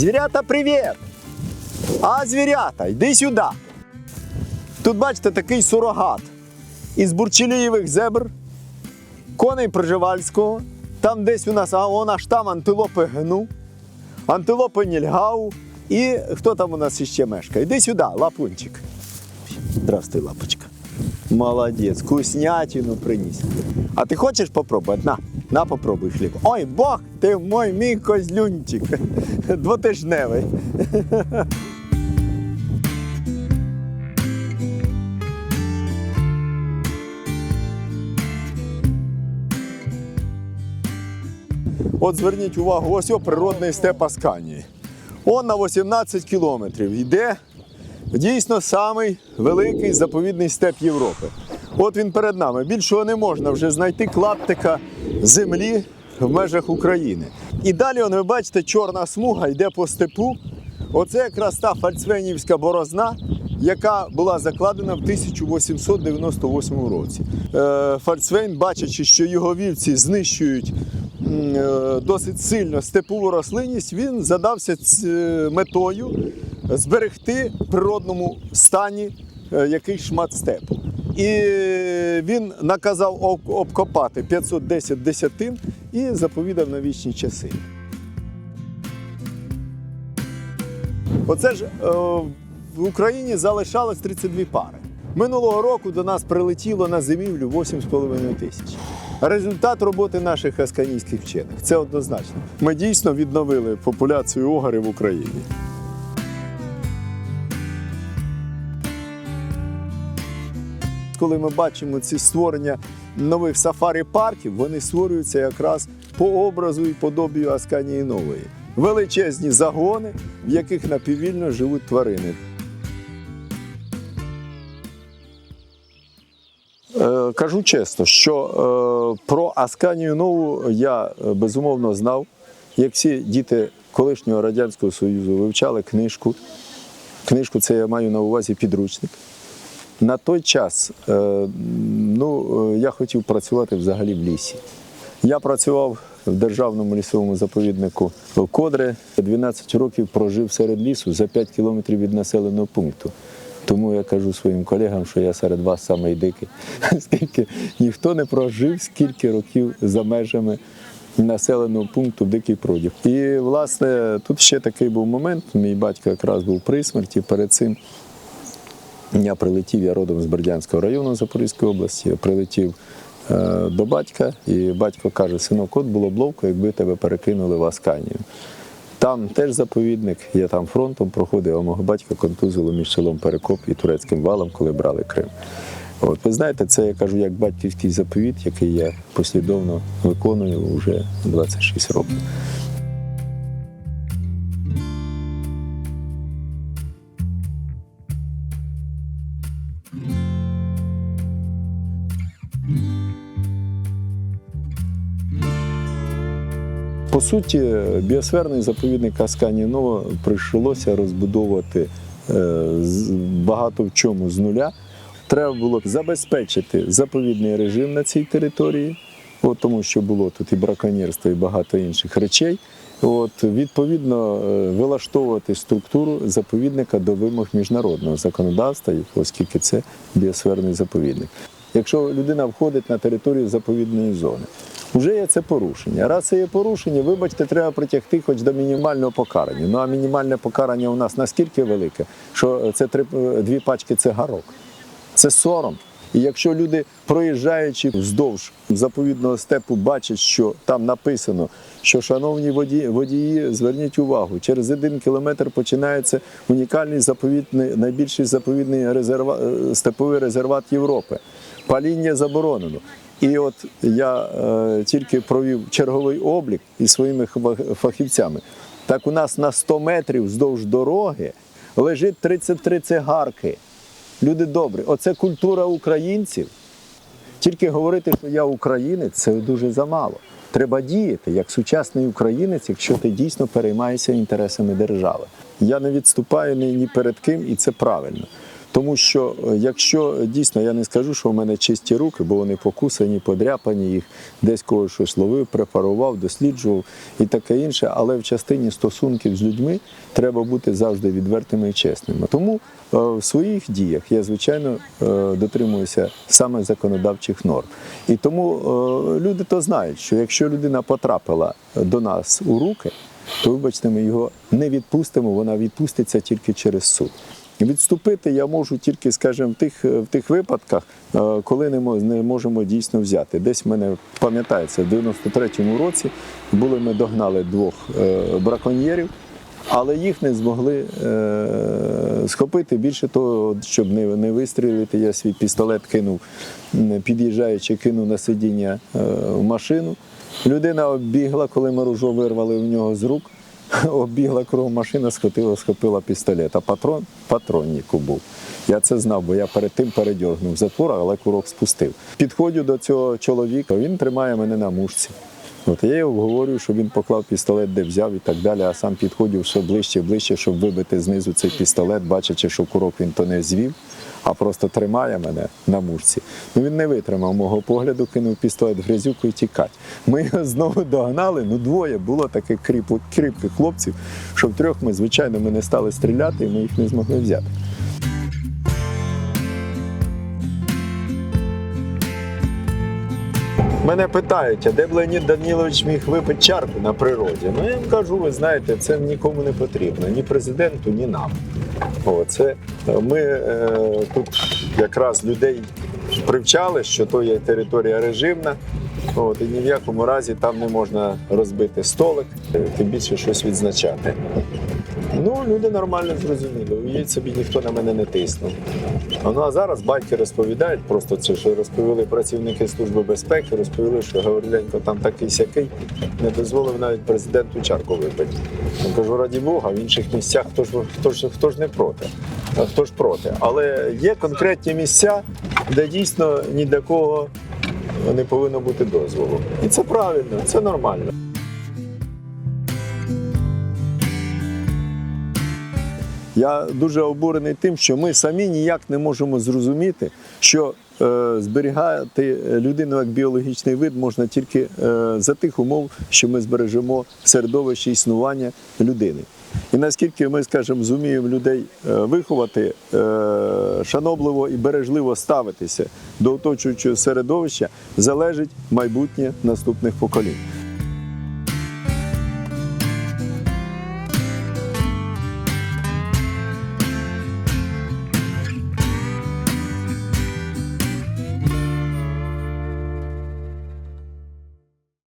Звірята, привіт! А звірята, йди сюди. Тут бачите такий сурогат із бурчелієвих зебр, коней Пржевальського. Там десь у нас, а вона ж там антилопи гну, антилопи нільгау. І хто там у нас іще мешкає? Йди сюди, лапунчик. Здравствуй, лапочка. Молодець, вкуснятину приніс. А ти хочеш попробувати? На, на попробуй хліб. Ой, Бог ти мой мій козлюнчик. Двотижневий. От зверніть увагу, ось о природний степ Асканії. Он на 18 кілометрів йде дійсно самий великий заповідний степ Європи. От він перед нами. Більшого не можна вже знайти клаптика землі в межах України. І далі, ви бачите, чорна смуга йде по степу. Оце якраз та фальцвенівська борозна, яка була закладена в 1898 році. Е, Фальцвейн, бачачи, що його вівці знищують е, досить сильно степову рослинність, він задався метою зберегти в природному стані е, якийсь шмат степу. І він наказав об- обкопати 510 десятин і заповідав на вічні часи. Оце ж е, в Україні залишалось 32 пари. Минулого року до нас прилетіло на зимівлю 8,5 тисяч. Результат роботи наших асканійських вчених це однозначно. Ми дійсно відновили популяцію огарів в Україні. Коли ми бачимо ці створення нових сафарі-парків, вони створюються якраз по образу і подобію Асканії Нової. Величезні загони, в яких напіввільно живуть тварини. Е, Кажу чесно, що е, про Асканію Нову я е, безумовно знав. Як всі діти колишнього Радянського Союзу вивчали книжку. Книжку це я маю на увазі підручник. На той час е, ну, е, я хотів працювати взагалі в лісі. Я працював в державному лісовому заповіднику Кодре. 12 років прожив серед лісу за 5 кілометрів від населеного пункту. Тому я кажу своїм колегам, що я серед вас самий дикий, оскільки ніхто не прожив скільки років за межами населеного пункту Дикий Продів. І, власне, тут ще такий був момент. Мій батько якраз був при смерті. Перед цим я прилетів, я родом з Бердянського району Запорізької області. Я прилетів е, до батька, і батько каже: синок, от було б ловко, якби тебе перекинули в Асканію. Там теж заповідник, я там фронтом проходив, а мого батька контузило між селом Перекоп і турецьким валом, коли брали Крим. От, ви знаєте, це я кажу як батьківський заповіт, який я послідовно виконую вже 26 років. По суті, біосферний заповідник Асканії Нова прийшлося розбудовувати е, багато в чому з нуля. Треба було забезпечити заповідний режим на цій території, от, тому що було тут і браконьєрство, і багато інших речей. От, відповідно, е, вилаштовувати структуру заповідника до вимог міжнародного законодавства, оскільки це біосферний заповідник. Якщо людина входить на територію заповідної зони, вже є це порушення. Раз це є порушення, вибачте, треба притягти хоч до мінімального покарання. Ну а мінімальне покарання у нас наскільки велике, що це три, дві пачки цигарок. Це сором. І якщо люди, проїжджаючи вздовж заповідного степу, бачать, що там написано, що шановні водії, водії, зверніть увагу, через один кілометр починається унікальний заповідний, найбільший заповідний резерва, е, степовий резерват Європи. Паління заборонено. І от я е, тільки провів черговий облік із своїми фахівцями. Так у нас на 100 метрів вздовж дороги лежить 33 цигарки. Люди добрі, оце культура українців. Тільки говорити, що я українець, це дуже замало. Треба діяти як сучасний українець, якщо ти дійсно переймаєшся інтересами держави. Я не відступаю ні, перед ким, і це правильно. Тому що е, якщо дійсно я не скажу, що в мене чисті руки, бо вони покусані, подряпані, їх десь когось щось ловив, препарував, досліджував і таке інше. Але в частині стосунків з людьми треба бути завжди відвертими і чесними. Тому е, в своїх діях я звичайно е, дотримуюся саме законодавчих норм. І тому е, люди то знають, що якщо людина потрапила до нас у руки, то вибачте, ми його не відпустимо, вона відпуститься тільки через суд. Відступити я можу тільки, скажімо, в тих, в тих випадках, е, коли не мо- не можемо дійсно взяти. Десь в мене пам'ятається, в 93-му році були ми догнали двох е, браконьєрів, але їх не змогли е, схопити. Більше того, щоб не, не вистрілити, я свій пістолет кинув, під'їжджаючи, кинув на сидіння е, в машину. Людина оббігла, коли ми ружо вирвали в нього з рук. Оббігла кров машина, схопила, схопила пістолет, а патрон патронніку був. Я це знав, бо я перед тим передьоргнув затвор, але курок спустив. Підходжу до цього чоловіка, він тримає мене на мушці. От я його говорю, щоб він поклав пістолет, де взяв і так далі, а сам підходив все ближче, ближче, щоб вибити знизу цей пістолет, бачачи, що курок він то не звів, а просто тримає мене на мушці. Ну він не витримав мого погляду, кинув пістолет в грязюку і тікать. Ми його знову догнали. Ну двоє було таких кріпких хлопців, що в трьох ми, звичайно, ми не стали стріляти, і ми їх не змогли взяти. Мене питають, а де б Леонід Данілович міг випити чарку на природі? Ну я їм кажу, ви знаєте, це нікому не потрібно, ні президенту, ні нам. О, це е, ми е, тут якраз людей привчали, що то є територія режимна. От, і ні в якому разі там не можна розбити столик, е, тим більше щось відзначати. Ну, люди нормально зрозуміли. Уявіть собі, ніхто на мене не тиснув. Ну а зараз батьки розповідають, просто це що розповіли працівники Служби безпеки, розповіли, що Гавриленко там такий сякий, не дозволив навіть президенту чарку випити. Я кажу, раді Бога, в інших місцях хто ж хто ж хто ж не проти, хто ж проти. Але є конкретні місця, де дійсно ні для кого не повинно бути дозволу. І це правильно, це нормально. Я дуже обурений тим, що ми самі ніяк не можемо зрозуміти, що е, зберігати людину як біологічний вид можна тільки е, за тих умов, що ми збережемо середовище існування людини. І наскільки ми, скажімо, зуміємо людей е, виховати, шанобливо і бережливо ставитися до оточуючого середовища, залежить майбутнє наступних поколінь.